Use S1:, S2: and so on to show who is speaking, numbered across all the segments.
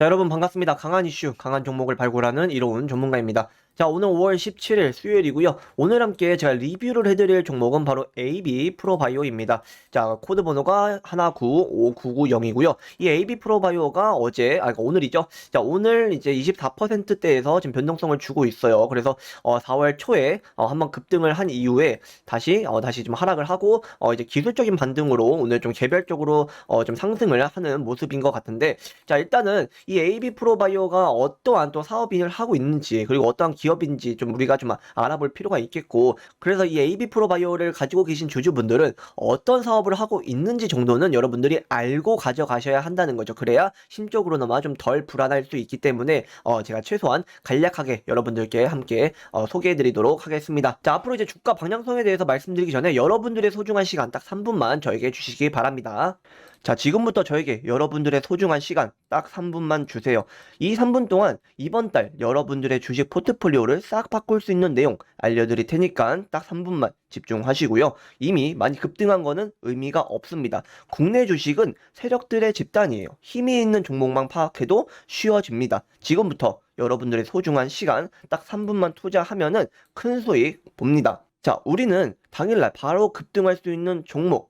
S1: 자, 여러분 반갑습니다. 강한 이슈, 강한 종목을 발굴하는 이로운 전문가입니다. 자, 오늘 5월 17일 수요일이고요. 오늘 함께 제가 리뷰를 해드릴 종목은 바로 AB 프로바이오입니다. 자, 코드 번호가 195990이고요. 이 AB 프로바이오가 어제, 아, 그러니까 오늘이죠. 자, 오늘 이제 24%대에서 지금 변동성을 주고 있어요. 그래서 어, 4월 초에 어, 한번 급등을 한 이후에 다시 어, 다시 좀 하락을 하고 어, 이제 기술적인 반등으로 오늘 좀 개별적으로 어, 좀 상승을 하는 모습인 것 같은데 자, 일단은 이 AB 프로바이오가 어떠한 또 사업인을 하고 있는지 그리고 어떠한 기업 인지 좀 우리가 좀 알아볼 필요가 있겠고 그래서 이 AB 프로바이오를 가지고 계신 주주분들은 어떤 사업을 하고 있는지 정도는 여러분들이 알고 가져가셔야 한다는 거죠. 그래야 심적으로나마 좀 덜 불안할 수 있기 때문에 어, 제가 최소한 간략하게 여러분들께 함께 어, 소개해드리도록 하겠습니다. 자 앞으로 이제 주가 방향성에 대해서 말씀드리기 전에 여러분들의 소중한 시간 딱 3분만 저에게 주시기 바랍니다. 자, 지금부터 저에게 여러분들의 소중한 시간 딱 3분만 주세요. 이 3분 동안 이번 달 여러분들의 주식 포트폴리오를 싹 바꿀 수 있는 내용 알려드릴 테니까 딱 3분만 집중하시고요. 이미 많이 급등한 거는 의미가 없습니다. 국내 주식은 세력들의 집단이에요. 힘이 있는 종목만 파악해도 쉬워집니다. 지금부터 여러분들의 소중한 시간 딱 3분만 투자하면은 큰 수익 봅니다. 자, 우리는 당일날 바로 급등할 수 있는 종목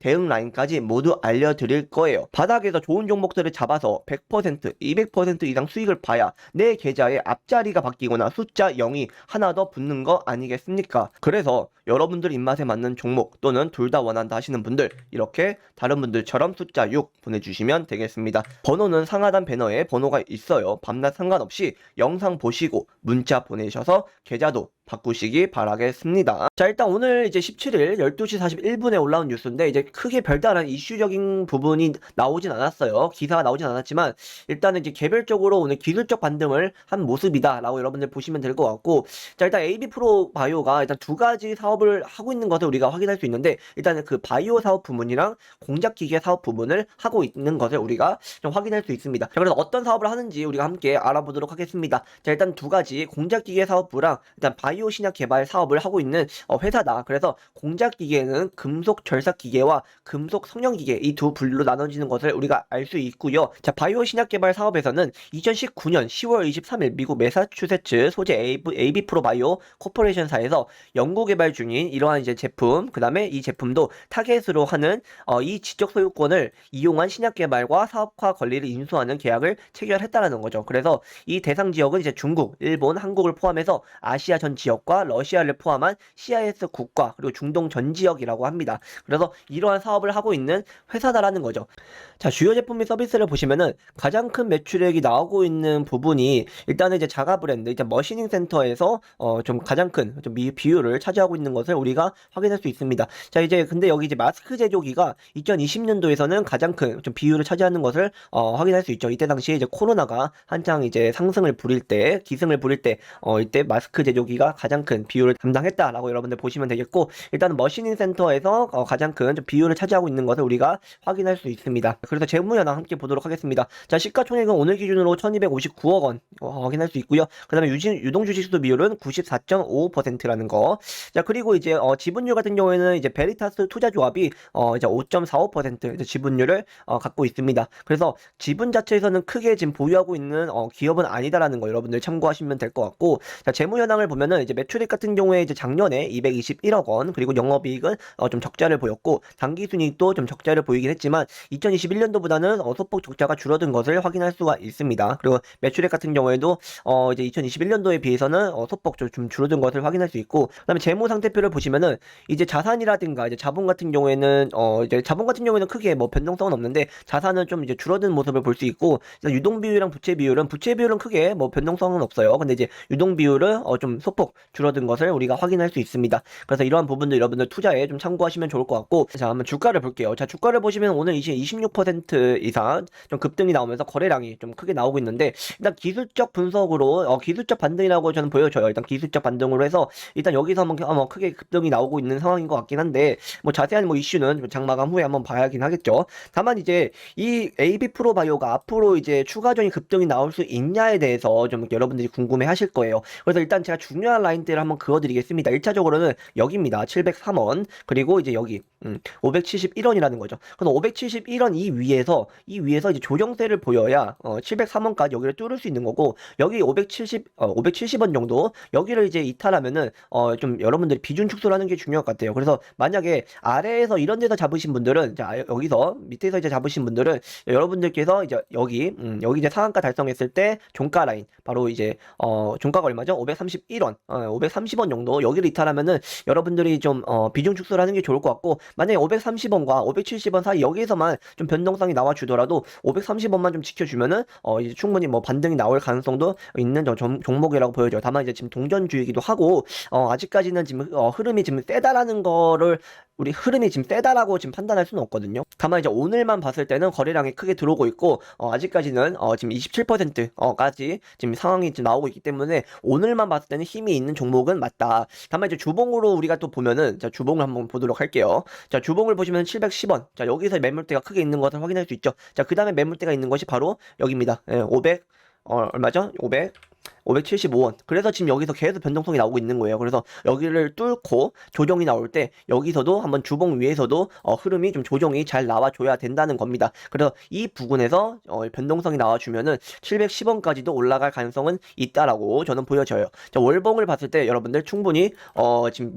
S1: 대응 라인까지 모두 알려드릴 거예요. 바닥에서 좋은 종목들을 잡아서 100%, 200% 이상 수익을 봐야 내 계좌의 앞자리가 바뀌거나 숫자 0이 하나 더 붙는 거 아니겠습니까? 그래서 여러분들 입맛에 맞는 종목 또는 둘 다 원한다 하시는 분들 이렇게 다른 분들처럼 숫자 6 보내주시면 되겠습니다. 번호는 상하단 배너에 번호가 있어요. 밤낮 상관없이 영상 보시고 문자 보내셔서 계좌도 바꾸시기 바라겠습니다. 자, 일단 오늘 이제 17일 12시 41분에 올라온 뉴스인데 이제 크게 별다른 이슈적인 부분이 나오진 않았어요. 기사가 나오진 않았지만 일단은 이제 개별적으로 오늘 기술적 반등을 한 모습이다라고 여러분들 보시면 될 것 같고 자, 일단 AB 프로 바이오가 일단 두 가지 사업을 하고 있는 것을 우리가 확인할 수 있는데 일단은 그 바이오 사업 부문이랑 공작 기계 사업 부문을 하고 있는 것을 우리가 좀 확인할 수 있습니다. 자, 그래서 어떤 사업을 하는지 우리가 함께 알아보도록 하겠습니다. 자, 일단 두 가지 공작 기계 사업부랑 일단 바이오 바이오 신약 개발 사업을 하고 있는 어, 회사다. 그래서 공작 기계는 금속 절삭 기계와 금속 성형 기계 이 두 분류로 나눠지는 것을 우리가 알 수 있고요. 자, 바이오 신약 개발 사업에서는 2019년 10월 23일 미국 매사추세츠 소재 AB, AB 프로 바이오 코퍼레이션사에서 연구 개발 중인 이러한 이제 제품, 그다음에 이 제품도 타겟으로 하는 어, 이 지적 소유권을 이용한 신약 개발과 사업화 권리를 인수하는 계약을 체결했다라는 거죠. 그래서 이 대상 지역은 이제 중국, 일본, 한국을 포함해서 아시아 전 지역 과 러시아를 포함한 CIS 국가 그리고 중동 전 지역이라고 합니다. 그래서 이러한 사업을 하고 있는 회사다라는 거죠. 자, 주요 제품 및 서비스를 보시면은 가장 큰 매출액이 나오고 있는 부분이 일단은 이제 자가 브랜드, 이제 머시닝 센터에서 어, 좀 가장 큰 좀 비율을 차지하고 있는 것을 우리가 확인할 수 있습니다. 자, 이제 근데 여기 이제 마스크 제조기가 2020년도에서는 가장 큰 좀 비율을 차지하는 것을 어, 확인할 수 있죠. 이때 당시에 이제 코로나가 한창 이제 상승을 부릴 때, 기승을 부릴 때, 어, 이때 마스크 제조기가 가장 큰 비율을 담당했다라고 여러분들 보시면 되겠고 일단은 머신인 센터에서 어, 가장 큰좀 비율을 차지하고 있는 것을 우리가 확인할 수 있습니다. 그래서 재무 현황 함께 보도록 하겠습니다. 자 시가총액은 오늘 기준으로 1,259억 원 어, 확인할 수 있고요. 그다음에 유진, 유동 주식수 비율은 94.55%라는 거. 자 그리고 이제 어, 지분율 같은 경우에는 이제 베리타스 투자조합이 어, 이제 5.45% 이제 지분율을 어, 갖고 있습니다. 그래서 지분 자체에서는 크게 지금 보유하고 있는 어, 기업은 아니다라는 거 여러분들 참고하시면 될 것 같고 자 재무 현황을 보면은 이제 매출액 같은 경우에 이제 작년에 221억 원 그리고 영업이익은 어, 좀 적자를 보였고 당기순이익도 좀 적자를 보이긴 했지만 2021년도보다는 어, 소폭 적자가 줄어든 것을 확인할 수가 있습니다. 그리고 매출액 같은 경우에도 어, 이제 2021년도에 비해서는 어, 소폭 좀, 좀 줄어든 것을 확인할 수 있고 그다음에 재무 상태표를 보시면은 이제 자산이라든가 이제 자본 같은 경우에는 어 이제 자본 같은 경우에는 크게 뭐 변동성은 없는데 자산은 좀 이제 줄어든 모습을 볼 수 있고 유동 비율이랑 부채 비율은 부채 비율은 크게 뭐 변동성은 없어요. 근데 이제 유동 비율은 어 좀 소폭 줄어든 것을 우리가 확인할 수 있습니다. 그래서 이러한 부분들 여러분들 투자에 좀 참고하시면 좋을 것 같고 자 한번 주가를 볼게요. 자 주가를 보시면 오늘 이제 26% 이상 좀 급등이 나오면서 거래량이 좀 크게 나오고 있는데 일단 기술적 분석으로 어 기술적 반등이라고 저는 보여져요. 일단 기술적 반등으로 해서 일단 여기서 한번 어, 뭐 크게 급등이 나오고 있는 상황인 것 같긴 한데 뭐 자세한 뭐 이슈는 장마감 후에 한번 봐야긴 하겠죠. 다만 이제 이 AB 프로바이오가 앞으로 이제 추가적인 급등이 나올 수 있냐에 대해서 좀 여러분들이 궁금해 하실 거예요. 그래서 일단 제가 중요한 라인들을 한번 그어드리겠습니다. 1차적으로는 여기입니다. 703원. 그리고 이제 여기, 음, 571원이라는 거죠. 그럼 571원 이 위에서, 이 위에서 이제 조정세를 보여야, 어, 703원까지 여기를 뚫을 수 있는 거고, 여기 570, 어, 570원 정도, 여기를 이제 이탈하면은, 어, 좀 여러분들이 비중 축소를 하는 게 중요할 것 같아요. 그래서 만약에 아래에서 이런 데서 잡으신 분들은, 자, 여기서, 밑에서 이제 잡으신 분들은, 여러분들께서 이제 여기, 음, 여기 이제 상한가 달성했을 때 종가 라인, 바로 이제, 어, 종가가 얼마죠? 531원, 어, 530원 정도, 여기를 이탈하면은 여러분들이 좀, 어, 비중 축소를 하는 게 좋을 것 같고, 만약에 530원과 570원 사이 여기에서만 좀 변동성이 나와주더라도 530원만 좀 지켜주면은, 어, 이제 충분히 뭐 반등이 나올 가능성도 있는 저 종- 종목이라고 보여져요. 다만 이제 지금 동전주이기도 하고, 어, 아직까지는 지금, 어, 흐름이 지금 세다라는 거를 우리 흐름이 지금 세다라고 지금 판단할 수는 없거든요. 다만 이제 오늘만 봤을 때는 거래량이 크게 들어오고 있고 어, 아직까지는 어, 지금 27%까지 지금 상황이 지금 나오고 있기 때문에 오늘만 봤을 때는 힘이 있는 종목은 맞다. 다만 이제 주봉으로 우리가 또 보면은 자 주봉을 한번 보도록 할게요. 자 주봉을 보시면 710원. 자 여기서 매물대가 크게 있는 것을 확인할 수 있죠. 자 그 다음에 매물대가 있는 것이 바로 여기입니다. 예, 500 어, 얼마죠? 500 575원. 그래서 지금 여기서 계속 변동성이 나오고 있는 거예요. 그래서 여기를 뚫고 조정이 나올 때 여기서도 한번 주봉 위에서도 어, 흐름이 좀 조정이 잘 나와줘야 된다는 겁니다. 그래서 이 부분에서 어, 변동성이 나와주면은 710원까지도 올라갈 가능성은 있다라고 저는 보여져요. 자, 월봉을 봤을 때 여러분들 충분히 어, 지금